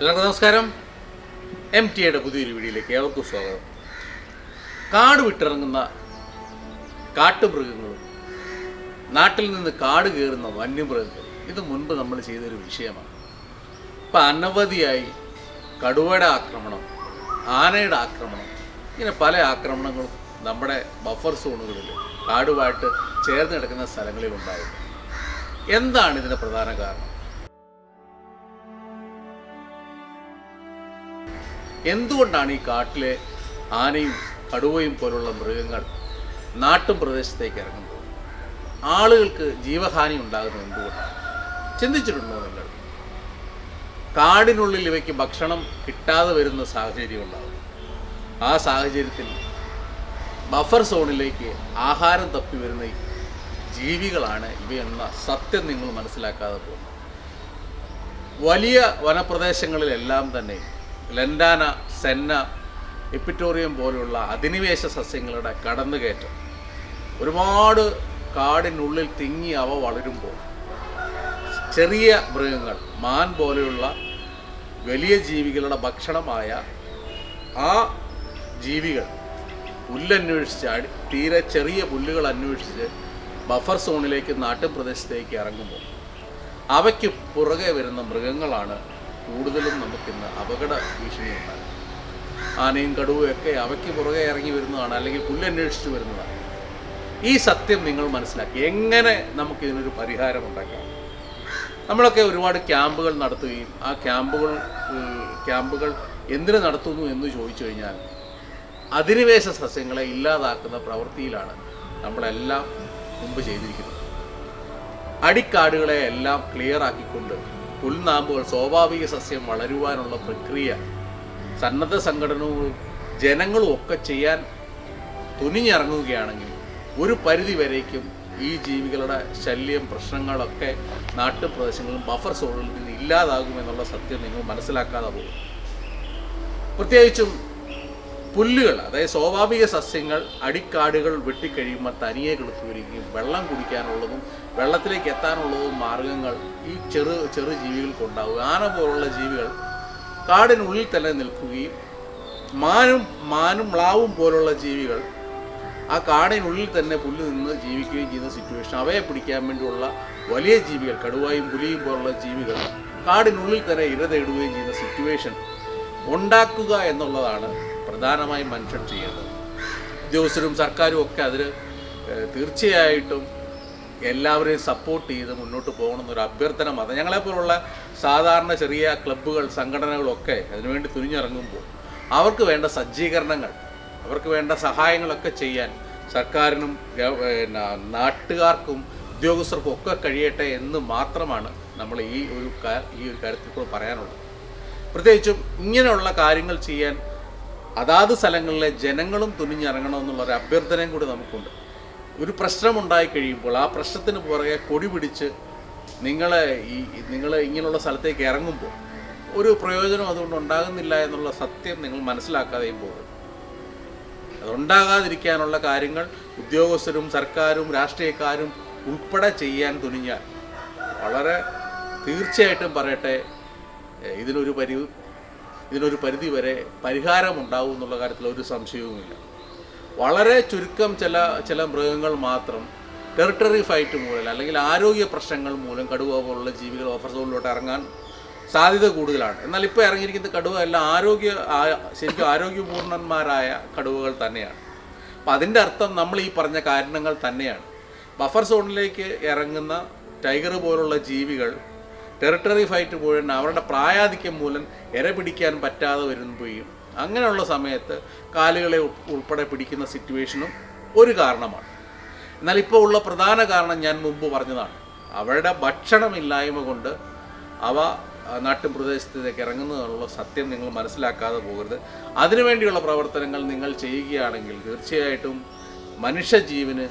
എല്ലാവർക്കും നമസ്കാരം. M T എയുടെ പുതിയൊരു വീഡിയോയിലേക്ക് ഏവർക്കും സ്വാഗതം. കാട് വിട്ടിറങ്ങുന്ന കാട്ടുമൃഗങ്ങളും നാട്ടിൽ നിന്ന് കാട് കയറുന്ന വന്യമൃഗങ്ങളും ഇത് മുൻപ് നമ്മൾ ചെയ്തൊരു വിഷയമാണ്. ഇപ്പം അനവധിയായി കടുവയുടെ ആക്രമണം ആനയുടെ ആക്രമണം ഇങ്ങനെ പല ആക്രമണങ്ങളും നമ്മുടെ ബഫർ സോണുകളിൽ കാടുമായിട്ട് ചേർന്ന് കിടക്കുന്ന സ്ഥലങ്ങളിൽ ഉണ്ടായിരുന്നു എന്താണ് ഇതിന്റെ പ്രധാന കാരണം? എന്തുകൊണ്ടാണ് ഈ കാട്ടിലെ ആനയും കടുവയും പോലുള്ള മൃഗങ്ങൾ നാട്ടും പ്രദേശത്തേക്ക് ഇറങ്ങുന്നത്? ആളുകൾക്ക് ജീവഹാനി ഉണ്ടാകുന്നത് എന്തുകൊണ്ടാണ്? ചിന്തിച്ചിട്ടുണ്ടോ നിങ്ങൾ? കാടിനുള്ളിൽ ഇവയ്ക്ക് ഭക്ഷണം കിട്ടാതെ വരുന്ന സാഹചര്യം ഉണ്ടാകും ആ സാഹചര്യത്തിൽ ബഫർ സോണിലേക്ക് ആഹാരം തപ്പി വരുന്ന ജീവികളാണ് ഇവയെന്ന സത്യം നിങ്ങൾ മനസ്സിലാക്കാതെ പോകുന്നത്. വലിയ വനപ്രദേശങ്ങളിലെല്ലാം തന്നെ ലെൻഡാന സെന്ന എപ്പിറ്റോറിയം പോലുള്ള അധിനിവേശ സസ്യങ്ങളുടെ കടന്നുകയറ്റം. ഒരുപാട് കാടിനുള്ളിൽ തിങ്ങി അവ വളരുമ്പോൾ ചെറിയ മൃഗങ്ങൾ മാൻ പോലെയുള്ള വലിയ ജീവികളുടെ ഭക്ഷണമായ ആ ജീവികൾ പുല്ലന്വേഷിച്ച് തീരെ ചെറിയ പുല്ലുകൾ അന്വേഷിച്ച് ബഫർ സോണിലേക്ക് നാട്ടുപ്രദേശത്തേക്ക് ഇറങ്ങുമ്പോൾ അവയ്ക്ക് പുറകെ വരുന്ന മൃഗങ്ങളാണ് കൂടുതലും നമുക്കിന്ന് അപകട ഭീഷണി ഉണ്ടാകും ആനയും ഒക്കെ അവയ്ക്ക് പുറകെ ഇറങ്ങി വരുന്നതാണ് അല്ലെങ്കിൽ പുല്ലന്വേഷിച്ച് വരുന്നതാണ്. ഈ സത്യം നിങ്ങൾ മനസ്സിലാക്കി. എങ്ങനെ നമുക്ക് ഇതിനൊരു പരിഹാരം ഉണ്ടാക്കാം? നമ്മളൊക്കെ ഒരുപാട് ക്യാമ്പുകൾ നടത്തുകയും ആ ക്യാമ്പുകൾ ക്യാമ്പുകൾ എന്തിനു നടത്തുന്നു എന്ന് ചോദിച്ചു കഴിഞ്ഞാൽ അധിനിവേശ സസ്യങ്ങളെ ഇല്ലാതാക്കുന്ന പ്രവൃത്തിയിലാണ് നമ്മളെല്ലാം മുമ്പ് ചെയ്തിരിക്കുന്നത്. അടിക്കാടുകളെ എല്ലാം ക്ലിയർ ആക്കിക്കൊണ്ട് പുൽനാമ്പുകൾ സ്വാഭാവിക സസ്യം വളരുവാനുള്ള പ്രക്രിയ സന്നദ്ധ സംഘടനകളും ജനങ്ങളും ഒക്കെ ചെയ്യാൻ തുനിഞ്ഞിറങ്ങുകയാണെങ്കിൽ ഒരു പരിധി വരേക്കും ഈ ജീവികളുടെ ശല്യം പ്രശ്നങ്ങളൊക്കെ നാട്ടുപ്രദേശങ്ങളിലും ബഫർ സോണിൽ നിന്ന് ഇല്ലാതാകുമെന്നുള്ള സത്യം നിങ്ങൾ മനസ്സിലാക്കാതെ പോകും. പ്രത്യേകിച്ചും പുല്ലുകൾ അതായത് സ്വാഭാവിക സസ്യങ്ങൾ അടിക്കാടുകൾ വെട്ടിക്കഴിയുമ്പോൾ തനിയെ കെടുത്തു വരികയും വെള്ളം കുടിക്കാനുള്ളതും വെള്ളത്തിലേക്ക് എത്താനുള്ളതും മാർഗങ്ങൾ ഈ ചെറു ചെറു ജീവികൾക്കുണ്ടാവും ആന പോലുള്ള ജീവികൾ കാടിനുള്ളിൽ തന്നെ നിൽക്കുകയും മാനും മാനും മ്ലാവും പോലുള്ള ജീവികൾ ആ കാടിനുള്ളിൽ തന്നെ പുല്ല് നിന്ന് ജീവിക്കുകയും ചെയ്യുന്ന സിറ്റുവേഷൻ അവയെ പിടിക്കാൻ വേണ്ടിയുള്ള വലിയ ജീവികൾ കടുവായും പുലിയും പോലുള്ള ജീവികൾ കാടിനുള്ളിൽ തന്നെ ഇര തേടുകയും ചെയ്യുന്ന സിറ്റുവേഷൻ ഉണ്ടാക്കുക എന്നുള്ളതാണ് പ്രധാനമായും മനുഷ്യൻ ചെയ്യേണ്ടത്. ഉദ്യോഗസ്ഥരും സർക്കാരും ഒക്കെ അതിൽ തീർച്ചയായിട്ടും എല്ലാവരെയും സപ്പോർട്ട് ചെയ്ത് മുന്നോട്ട് പോകണമെന്നൊരു അഭ്യർത്ഥന മതം ഞങ്ങളെപ്പോലുള്ള സാധാരണ ചെറിയ ക്ലബ്ബുകൾ സംഘടനകളൊക്കെ അതിനുവേണ്ടി തുനിഞ്ഞിറങ്ങുമ്പോൾ അവർക്ക് വേണ്ട സജ്ജീകരണങ്ങൾ അവർക്ക് വേണ്ട സഹായങ്ങളൊക്കെ ചെയ്യാൻ സർക്കാരിനും നാട്ടുകാർക്കും ഉദ്യോഗസ്ഥർക്കും ഒക്കെ കഴിയട്ടെ എന്ന് മാത്രമാണ് നമ്മൾ ഈ ഒരു ഈ ഒരു കാര്യത്തിൽ കൂടെ പറയാനുള്ളത്. പ്രത്യേകിച്ചും ഇങ്ങനെയുള്ള കാര്യങ്ങൾ ചെയ്യാൻ അതാത് സ്ഥലങ്ങളിലെ ജനങ്ങളും തുനിഞ്ഞിറങ്ങണമെന്നുള്ള ഒരു അഭ്യർത്ഥനയും കൂടി നമുക്കുണ്ട്. ഒരു പ്രശ്നമുണ്ടായി കഴിയുമ്പോൾ ആ പ്രശ്നത്തിന് പുറകെ കൊടി പിടിച്ച് നിങ്ങളെ ഈ നിങ്ങൾ ഇങ്ങനെയുള്ള സ്ഥലത്തേക്ക് ഇറങ്ങുമ്പോൾ ഒരു പ്രയോജനം അതുകൊണ്ട് ഉണ്ടാകുന്നില്ല എന്നുള്ള സത്യം നിങ്ങൾ മനസ്സിലാക്കാതെയും പോകും. അതുണ്ടാകാതിരിക്കാനുള്ള കാര്യങ്ങൾ ഉദ്യോഗസ്ഥരും സർക്കാരും രാഷ്ട്രീയക്കാരും ഉൾപ്പെടെ ചെയ്യാൻ തുനിഞ്ഞാൽ വളരെ തീർച്ചയായിട്ടും പറയട്ടെ ഇതിനൊരു പരി ഇതിനൊരു പരിധി വരെ പരിഹാരം ഉണ്ടാവും എന്നുള്ള കാര്യത്തിൽ ഒരു സംശയവുമില്ല. വളരെ ചുരുക്കം ചില ചില മൃഗങ്ങൾ മാത്രം ടെറിട്ടറി ഫൈറ്റ് മൂലം അല്ലെങ്കിൽ ആരോഗ്യ പ്രശ്നങ്ങൾ മൂലം കടുവ പോലുള്ള ജീവികൾ ഓഫർ സോണിലോട്ട് ഇറങ്ങാൻ സാധ്യത കൂടുതലാണ്. എന്നാൽ ഇപ്പോൾ ഇറങ്ങിയിരിക്കുന്ന കടുവ എല്ലാം ആരോഗ്യ ശരിക്കും ആരോഗ്യപൂർണന്മാരായ കടുവകൾ തന്നെയാണ്. അപ്പം അതിന്റെ അർത്ഥം നമ്മൾ ഈ പറഞ്ഞ കാരണങ്ങൾ തന്നെയാണ്. ബഫർ സോണിലേക്ക് ഇറങ്ങുന്ന ടൈഗർ പോലുള്ള ജീവികൾ ടെറിട്ടറി ഫൈറ്റ് മുഴുവൻ അവരുടെ പ്രായാധിക്യം മൂലം ഇര പിടിക്കാൻ പറ്റാതെ വരുമ്പോഴും അങ്ങനെയുള്ള സമയത്ത് കാലുകളെ ഉൾപ്പെടെ പിടിക്കുന്ന സിറ്റുവേഷനും ഒരു കാരണമാണ്. എന്നാൽ ഇപ്പോൾ ഉള്ള പ്രധാന കാരണം ഞാൻ മുമ്പ് പറഞ്ഞതാണ്. അവരുടെ ഭക്ഷണമില്ലായ്മ കൊണ്ട് അവ ആ, നാട്ടുപ്രദേശത്തേക്ക് ഇറങ്ങുന്നതിനുള്ള സത്യം നിങ്ങൾ മനസ്സിലാക്കാതെ പോകരുത്. അതിനുവേണ്ടിയുള്ള പ്രവർത്തനങ്ങൾ നിങ്ങൾ ചെയ്യുകയാണെങ്കിൽ തീർച്ചയായിട്ടും മനുഷ്യജീവന്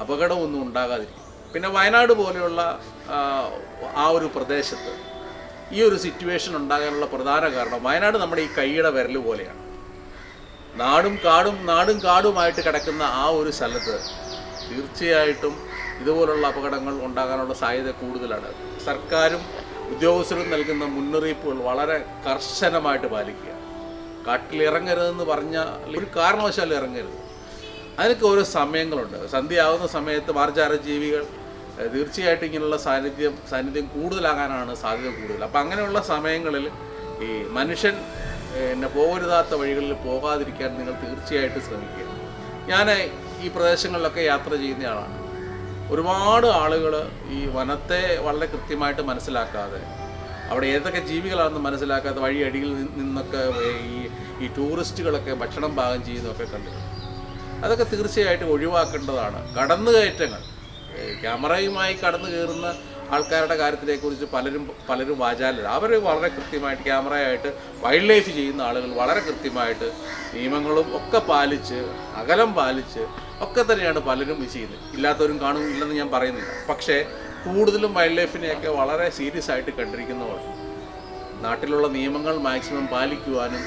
അപകടമൊന്നും ഉണ്ടാകാതിരിക്കും. പിന്നെ വയനാട് പോലെയുള്ള ആ, ഒരു പ്രദേശത്ത് ഈ ഒരു സിറ്റുവേഷൻ ഉണ്ടാകാനുള്ള പ്രധാന കാരണം വയനാട് നമ്മുടെ ഈ കൈയുടെ വിരൽ പോലെയാണ്. നാടും കാടും നാടും കാടുമായിട്ട് കിടക്കുന്ന ആ ഒരു സ്ഥലത്ത് തീർച്ചയായിട്ടും ഇതുപോലുള്ള അപകടങ്ങൾ ഉണ്ടാകാനുള്ള സാധ്യത കൂടുതലാണ്. സർക്കാരും ഉദ്യോഗസ്ഥരും നൽകുന്ന മുന്നറിയിപ്പുകൾ വളരെ കർശനമായിട്ട് പാലിക്കുക. കാട്ടിൽ ഇറങ്ങരുതെന്ന് പറഞ്ഞാൽ ഒരു കാരണവശാലും ഇറങ്ങരുത്. അതിനൊക്കെ ഓരോ സമയങ്ങളുണ്ട്. സന്ധ്യയാവുന്ന സമയത്ത് മാർജാര ജീവികൾ തീർച്ചയായിട്ടും ഇങ്ങനെയുള്ള സാന്നിധ്യം സാന്നിധ്യം കൂടുതലാകാനാണ് സാധ്യത കൂടുതൽ. അപ്പം അങ്ങനെയുള്ള സമയങ്ങളിൽ ഈ മനുഷ്യൻ എന്നെ പോകരുതാത്ത വഴികളിൽ പോകാതിരിക്കാൻ നിങ്ങൾ തീർച്ചയായിട്ടും ശ്രമിക്കുക. ഞാൻ ഈ പ്രദേശങ്ങളിലൊക്കെ യാത്ര ചെയ്യുന്നയാളാണ്. ഒരുപാട് ആളുകൾ ഈ വനത്തെ വളരെ കൃത്യമായിട്ട് മനസ്സിലാക്കാതെ അവിടെ ഏതൊക്കെ ജീവികളാണെന്ന് മനസ്സിലാക്കാതെ വഴി അടിയിൽ നിന്നൊക്കെ ഈ ഈ ടൂറിസ്റ്റുകളൊക്കെ ഭക്ഷണം പാകം ചെയ്യുന്നതൊക്കെ കണ്ടിട്ടുണ്ട്. അതൊക്കെ തീർച്ചയായിട്ടും ഒഴിവാക്കേണ്ടതാണ്. കടന്നുകയറ്റങ്ങൾ. ക്യാമറയുമായി കടന്നു കയറുന്ന ആൾക്കാരുടെ കാര്യത്തിനെക്കുറിച്ച് പലരും പലരും വാചാലർ അവർ വളരെ കൃത്യമായിട്ട് ക്യാമറയായിട്ട് വൈൽഡ് ലൈഫ് ചെയ്യുന്ന ആളുകൾ വളരെ കൃത്യമായിട്ട് നിയമങ്ങളും ഒക്കെ പാലിച്ച് അകലം പാലിച്ച് ഒക്കെ തന്നെയാണ് പലരും ചെയ്യുന്നത്. ഇല്ലാത്തവരും കാണുന്നില്ലെന്ന് ഞാൻ പറയുന്നില്ല. പക്ഷേ കൂടുതലും വൈൽഡ് ലൈഫിനെയൊക്കെ വളരെ സീരിയസ് ആയിട്ട് കണ്ടിരിക്കുന്നവർ നാട്ടിലുള്ള നിയമങ്ങൾ മാക്സിമം പാലിക്കുവാനും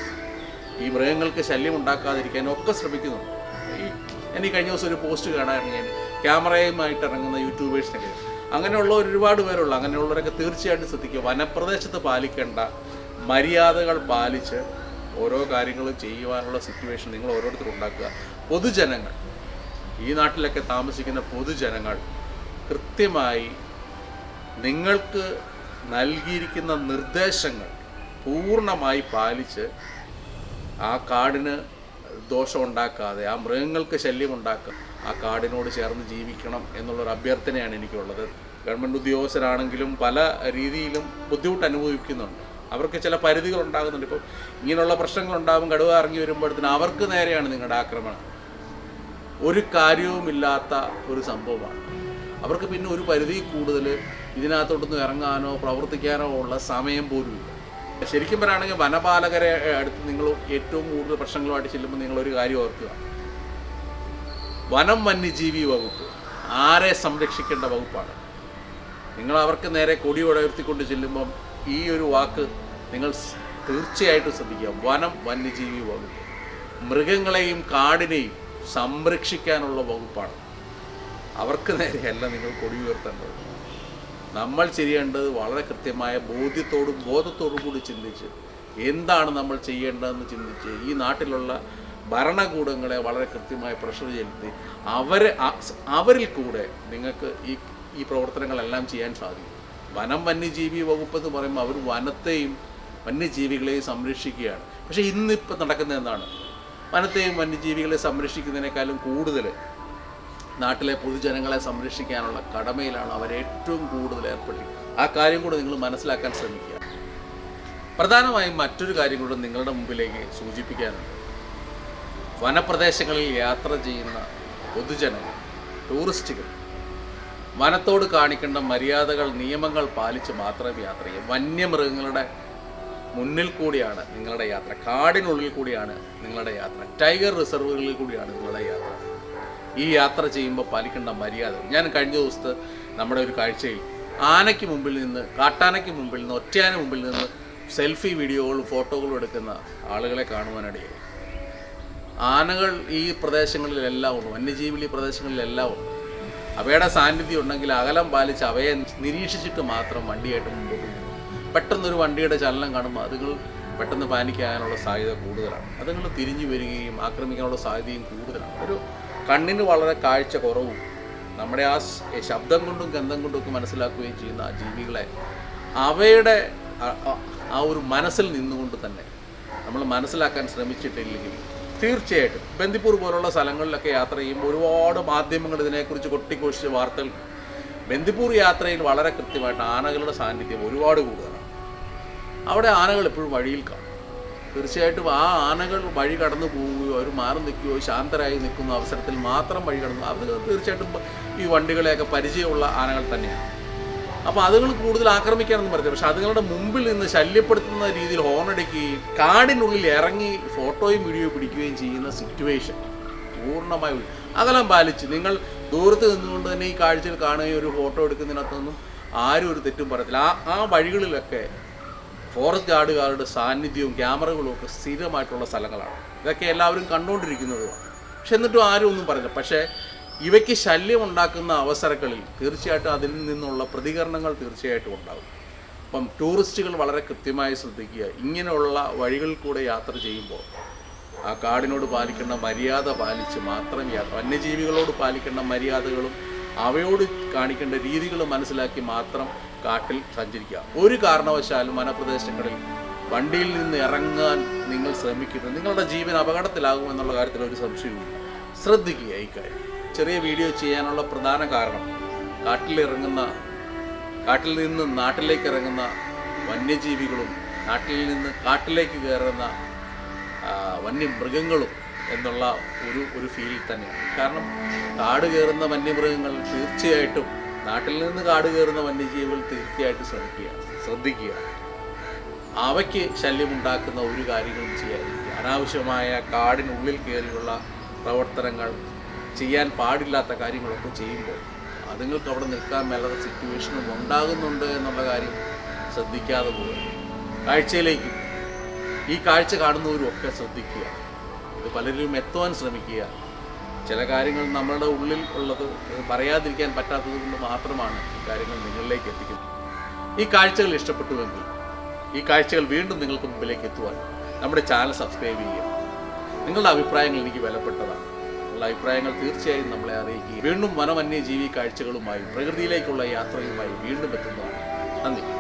ഈ മൃഗങ്ങൾക്ക് ശല്യം ഉണ്ടാക്കാതിരിക്കാനും ഒക്കെ ശ്രമിക്കുന്നു ഈ കഴിഞ്ഞ ദിവസം ഒരു പോസ്റ്റ് കാണാറുണ്ട് ഞാൻ. ക്യാമറയുമായിട്ട് ഇറങ്ങുന്ന യൂട്യൂബേഴ്സിനൊക്കെ അങ്ങനെയുള്ള ഒരുപാട് പേരുള്ള അങ്ങനെയുള്ളവരൊക്കെ തീർച്ചയായിട്ടും ശ്രദ്ധിക്കുക. വനപ്രദേശത്ത് പാലിക്കേണ്ട മര്യാദകൾ പാലിച്ച് ഓരോ കാര്യങ്ങളും ചെയ്യുവാനുള്ള സിറ്റുവേഷൻ നിങ്ങൾ ഓരോരുത്തരും ഉണ്ടാക്കുക. പൊതുജനങ്ങൾ ഈ നാട്ടിലൊക്കെ താമസിക്കുന്ന പൊതുജനങ്ങൾ കൃത്യമായി നിങ്ങൾക്ക് നൽകിയിരിക്കുന്ന നിർദ്ദേശങ്ങൾ പൂർണമായി പാലിച്ച് ആ കാടിന് ദോഷം ഉണ്ടാക്കാതെ ആ മൃഗങ്ങൾക്ക് ശല്യം ഉണ്ടാക്കുക ആ കാടിനോട് ചേർന്ന് ജീവിക്കണം എന്നുള്ളൊരു അഭ്യർത്ഥനയാണ് എനിക്കുള്ളത്. ഗവൺമെന്റ് ഉദ്യോഗസ്ഥരാണെങ്കിലും പല രീതിയിലും ബുദ്ധിമുട്ട് അനുഭവിക്കുന്നുണ്ട്. അവർക്ക് ചില പരിധികൾ ഉണ്ടാകുന്നുണ്ട് ഇപ്പോൾ ഇങ്ങനെയുള്ള പ്രശ്നങ്ങൾ ഉണ്ടാകും കടുവ ഇറങ്ങി വരുമ്പോഴത്തേന് അവർക്ക് നേരെയാണ് നിങ്ങളുടെ ആക്രമണം. ഒരു കാര്യവുമില്ലാത്ത ഒരു സംഭവമാണ്. അവർക്ക് പിന്നെ ഒരു പരിധി കൂടുതൽ ഇതിനകത്തോട്ടൊന്നും ഇറങ്ങാനോ പ്രവർത്തിക്കാനോ ഉള്ള സമയം പോലുമില്ല. ശരിക്കും പറയുകയാണെങ്കിൽ വനപാലകരെ അടുത്ത് നിങ്ങൾ ഏറ്റവും കൂടുതൽ പ്രശ്നങ്ങളുമായിട്ട് ചെല്ലുമ്പോൾ നിങ്ങളൊരു കാര്യം ഓർക്കുക. വനം വന്യജീവി വകുപ്പ് ആരെ സംരക്ഷിക്കേണ്ട വകുപ്പാണ്. നിങ്ങൾ അവർക്ക് നേരെ കൊടി ഉയർത്തിക്കൊണ്ട് ചെല്ലുമ്പം ഈ ഒരു വാക്ക് നിങ്ങൾ തീർച്ചയായിട്ടും ശ്രദ്ധിക്കുക. വനം വന്യജീവി വകുപ്പ്. മൃഗങ്ങളെയും കാടിനെയും സംരക്ഷിക്കാനുള്ള വകുപ്പാണ്. അവർക്ക് നേരെയല്ല നിങ്ങൾ കൊടി ഉയർത്തേണ്ടത്. നമ്മൾ ചെയ്യേണ്ടത് വളരെ കൃത്യമായ ബോധ്യത്തോടും ബോധത്തോടും കൂടി ചിന്തിച്ച് എന്താണ് നമ്മൾ ചെയ്യേണ്ടതെന്ന് ചിന്തിച്ച് ഈ നാട്ടിലുള്ള ഭരണകൂടങ്ങളെ വളരെ കൃത്യമായ പ്രഷർ ചെലുത്തി അവരെ അവരിൽ കൂടെ നിങ്ങൾക്ക് ഈ ഈ പ്രവർത്തനങ്ങളെല്ലാം ചെയ്യാൻ സാധിക്കും. വനം വന്യജീവി വകുപ്പ് എന്ന് പറയുമ്പോൾ അവർ വനത്തെയും വന്യജീവികളെയും സംരക്ഷിക്കുകയാണ്. പക്ഷേ ഇന്നിപ്പോൾ നടക്കുന്ന എന്താണ്? വനത്തെയും വന്യജീവികളെ സംരക്ഷിക്കുന്നതിനേക്കാളും കൂടുതൽ നാട്ടിലെ പൊതുജനങ്ങളെ സംരക്ഷിക്കാനുള്ള കടമയിലാണ് അവർ ഏറ്റവും കൂടുതൽ ഏർപ്പെട്ടിരിക്കുന്നത്. ആ കാര്യം കൂടെ നിങ്ങൾ മനസ്സിലാക്കാൻ ശ്രമിക്കുക. പ്രധാനമായും മറ്റൊരു കാര്യം കൂടെ നിങ്ങളുടെ മുമ്പിലേക്ക് സൂചിപ്പിക്കാനുണ്ട്. വനപ്രദേശങ്ങളിൽ യാത്ര ചെയ്യുന്ന പൊതുജനങ്ങൾ ടൂറിസ്റ്റുകൾ വനത്തോട് കാണിക്കേണ്ട മര്യാദകൾ നിയമങ്ങൾ പാലിച്ച് മാത്രമേ യാത്ര ചെയ്യൂ വന്യമൃഗങ്ങളുടെ മുന്നിൽ കൂടിയാണ് നിങ്ങളുടെ യാത്ര. കാടിനുള്ളിൽ കൂടിയാണ് നിങ്ങളുടെ യാത്ര. ടൈഗർ റിസർവുകളിൽ കൂടിയാണ് നിങ്ങളുടെ യാത്ര. ഈ യാത്ര ചെയ്യുമ്പോൾ പാലിക്കേണ്ട മര്യാദ. ഞാൻ കഴിഞ്ഞ ദിവസത്തെ നമ്മുടെ ഒരു കാഴ്ചയിൽ ആനയ്ക്ക് മുമ്പിൽ നിന്ന് കാട്ടാനയ്ക്ക് മുമ്പിൽ നിന്ന് ഒറ്റയാന മുമ്പിൽ നിന്ന് സെൽഫി വീഡിയോകളും ഫോട്ടോകളും എടുക്കുന്ന ആളുകളെ കാണുവാനിടയായി. ആനകൾ ഈ പ്രദേശങ്ങളിലെല്ലാം ഉണ്ട് ഈ പ്രദേശങ്ങളിലെല്ലാം ഉണ്ട് അവയുടെ സാന്നിധ്യം ഉണ്ടെങ്കിൽ അകലം പാലിച്ച് അവയെ നിരീക്ഷിച്ചിട്ട് മാത്രം വണ്ടിയായിട്ട് മുമ്പോട്ട് പോകും പെട്ടെന്നൊരു വണ്ടിയുടെ ചലനം കാണുമ്പോൾ അതുങ്ങൾ പെട്ടെന്ന് പാനിക്കാനുള്ള സാധ്യത കൂടുതലാണ്. അതുങ്ങൾ തിരിഞ്ഞു വരികയും ആക്രമിക്കാനുള്ള സാധ്യതയും കൂടുതലാണ്. ഒരു കണ്ണിന് വളരെ കാഴ്ച കുറവും നമ്മുടെ ആ ശബ്ദം കൊണ്ടും ഗന്ധം കൊണ്ടും ഒക്കെ മനസ്സിലാക്കുകയും ചെയ്യുന്ന ആ ജീവികളെ അവയുടെ ആ- ഒരു മനസ്സിൽ നിന്നുകൊണ്ട് തന്നെ നമ്മൾ മനസ്സിലാക്കാൻ ശ്രമിച്ചിട്ടില്ലെങ്കിൽ തീർച്ചയായിട്ടും ബന്ദിപ്പൂർ പോലുള്ള സ്ഥലങ്ങളിലൊക്കെ യാത്ര ചെയ്യുമ്പോൾ ഒരുപാട് മാധ്യമങ്ങൾ ഇതിനെക്കുറിച്ച് കൊട്ടിഘോഷിച്ച വാർത്തകൾ ബന്ദിപ്പൂർ യാത്രയിൽ വളരെ കൃത്യമായിട്ട് ആനകളുടെ സാന്നിധ്യം ഒരുപാട് കൂടുതലാണ്. അവിടെ ആനകൾ എപ്പോഴും വഴിയിൽ കാണും. തീർച്ചയായിട്ടും ആ ആനകൾ വഴി കടന്നു പോവുകയോ അവർ മാറി നിൽക്കുകയോ ശാന്തരായി നിൽക്കുന്ന അവസരത്തിൽ മാത്രം വഴി കടന്നു അത് തീർച്ചയായിട്ടും ഈ വണ്ടികളെയൊക്കെ പരിചയമുള്ള ആനകൾ തന്നെയാണ്. അപ്പോൾ അതുങ്ങൾ കൂടുതൽ ആക്രമിക്കാനൊന്നും പറ്റില്ല പക്ഷെ അതുങ്ങളുടെ മുമ്പിൽ നിന്ന് ശല്യപ്പെടുത്തുന്ന രീതിയിൽ ഹോണടിക്കുകയും കാടിനുള്ളിൽ ഇറങ്ങി ഫോട്ടോയും വീഡിയോയും പിടിക്കുകയും ചെയ്യുന്ന സിറ്റുവേഷൻ പൂർണമായി അകലം പാലിച്ച് നിങ്ങൾ ദൂരത്ത് നിന്നുകൊണ്ട് തന്നെ ഈ കാഴ്ചയിൽ കാണുകയും ഒരു ഫോട്ടോ എടുക്കുന്നതിനകത്തൊന്നും ആരും ഒരു തെറ്റും പറയത്തില്ല. ആ ആ വഴികളിലൊക്കെ ഫോറസ്റ്റ് ഗാർഡുകാരുടെ സാന്നിധ്യവും ക്യാമറകളും ഒക്കെ സ്ഥിരമായിട്ടുള്ള സ്ഥലങ്ങളാണ്. ഇതൊക്കെ എല്ലാവരും കണ്ടുകൊണ്ടിരിക്കുന്നതുമാണ് പക്ഷെ എന്നിട്ടും ആരും ഒന്നും പറയില്ല പക്ഷേ ഇവയ്ക്ക് ശല്യം ഉണ്ടാക്കുന്ന അവസരങ്ങളിൽ തീർച്ചയായിട്ടും അതിൽ നിന്നുള്ള പ്രതികരണങ്ങൾ തീർച്ചയായിട്ടും ഉണ്ടാകും. അപ്പം ടൂറിസ്റ്റുകൾ വളരെ കൃത്യമായി ശ്രദ്ധിക്കുക. ഇങ്ങനെയുള്ള വഴികളിൽ കൂടെ യാത്ര ചെയ്യുമ്പോൾ ആ കാടിനോട് പാലിക്കേണ്ട മര്യാദ പാലിച്ച് മാത്രം യാത്ര. വന്യജീവികളോട് പാലിക്കേണ്ട മര്യാദകളും അവയോട് കാണിക്കേണ്ട രീതികൾ മനസ്സിലാക്കി മാത്രം കാട്ടിൽ സഞ്ചരിക്കുക. ഒരു കാരണവശാലും വനപ്രദേശങ്ങളിൽ വണ്ടിയിൽ നിന്ന് ഇറങ്ങാൻ നിങ്ങൾ ശ്രമിക്കരുത്. നിങ്ങളുടെ ജീവൻ അപകടത്തിലാകും എന്നുള്ള കാര്യത്തിൽ ഒരു സംശയവും ശ്രദ്ധിക്കുക ഈ കാര്യം. ചെറിയ വീഡിയോ ചെയ്യാനുള്ള പ്രധാന കാരണം കാട്ടിലിറങ്ങുന്ന കാട്ടിൽ നിന്ന് നാട്ടിലേക്ക് ഇറങ്ങുന്ന വന്യജീവികളും നാട്ടിൽ നിന്ന് കാട്ടിലേക്ക് കയറുന്ന വന്യമൃഗങ്ങളും എന്നുള്ള ഒരു ഒരു ഫീൽ തന്നെയാണ്. കാരണം കാട് കയറുന്ന വന്യമൃഗങ്ങൾ തീർച്ചയായിട്ടും നാട്ടിൽ നിന്ന് കാട് കയറുന്ന വന്യജീവികൾ തീർച്ചയായിട്ടും ശ്രമിക്കുക ശ്രദ്ധിക്കുക. അവയ്ക്ക് ശല്യമുണ്ടാക്കുന്ന ഒരു കാര്യങ്ങളും ചെയ്യാതിരിക്കുക. അനാവശ്യമായ കാടിനുള്ളിൽ കയറിയുള്ള പ്രവർത്തനങ്ങൾ ചെയ്യാൻ പാടില്ലാത്ത കാര്യങ്ങളൊക്കെ ചെയ്യുമ്പോൾ അതുങ്ങൾക്ക് അവിടെ നിൽക്കാൻ മേലാത്ത സിറ്റുവേഷനും ഉണ്ടാകുന്നുണ്ട് എന്നുള്ള കാര്യം ശ്രദ്ധിക്കാതെ പോകുക കാഴ്ചയിലേക്കും ഈ കാഴ്ച കാണുന്നവരും ഒക്കെ ശ്രദ്ധിക്കുക. ഇത് പലരും എത്തുവാൻ ശ്രമിക്കുക. ചില കാര്യങ്ങൾ നമ്മളുടെ ഉള്ളിൽ ഉള്ളത് പറയാതിരിക്കാൻ പറ്റാത്തത് കൊണ്ട് മാത്രമാണ് ഈ കാര്യങ്ങൾ നിങ്ങളിലേക്ക് എത്തിക്കുന്നത്. ഈ കാഴ്ചകൾ ഇഷ്ടപ്പെട്ടുവെങ്കിൽ ഈ കാഴ്ചകൾ വീണ്ടും നിങ്ങൾക്ക് മുമ്പിലേക്ക് എത്തുവാൻ നമ്മുടെ ചാനൽ സബ്സ്ക്രൈബ് ചെയ്യുക. നിങ്ങളുടെ അഭിപ്രായങ്ങൾ എനിക്ക് വിലപ്പെട്ടതാണ്. നിങ്ങളുടെ അഭിപ്രായങ്ങൾ തീർച്ചയായും നമ്മളെ അറിയിക്കുക. വീണ്ടും വനവന്യജീവി കാഴ്ചകളുമായി പ്രകൃതിയിലേക്കുള്ള യാത്രയുമായി വീണ്ടും എത്തുന്നതാണ്. നന്ദി.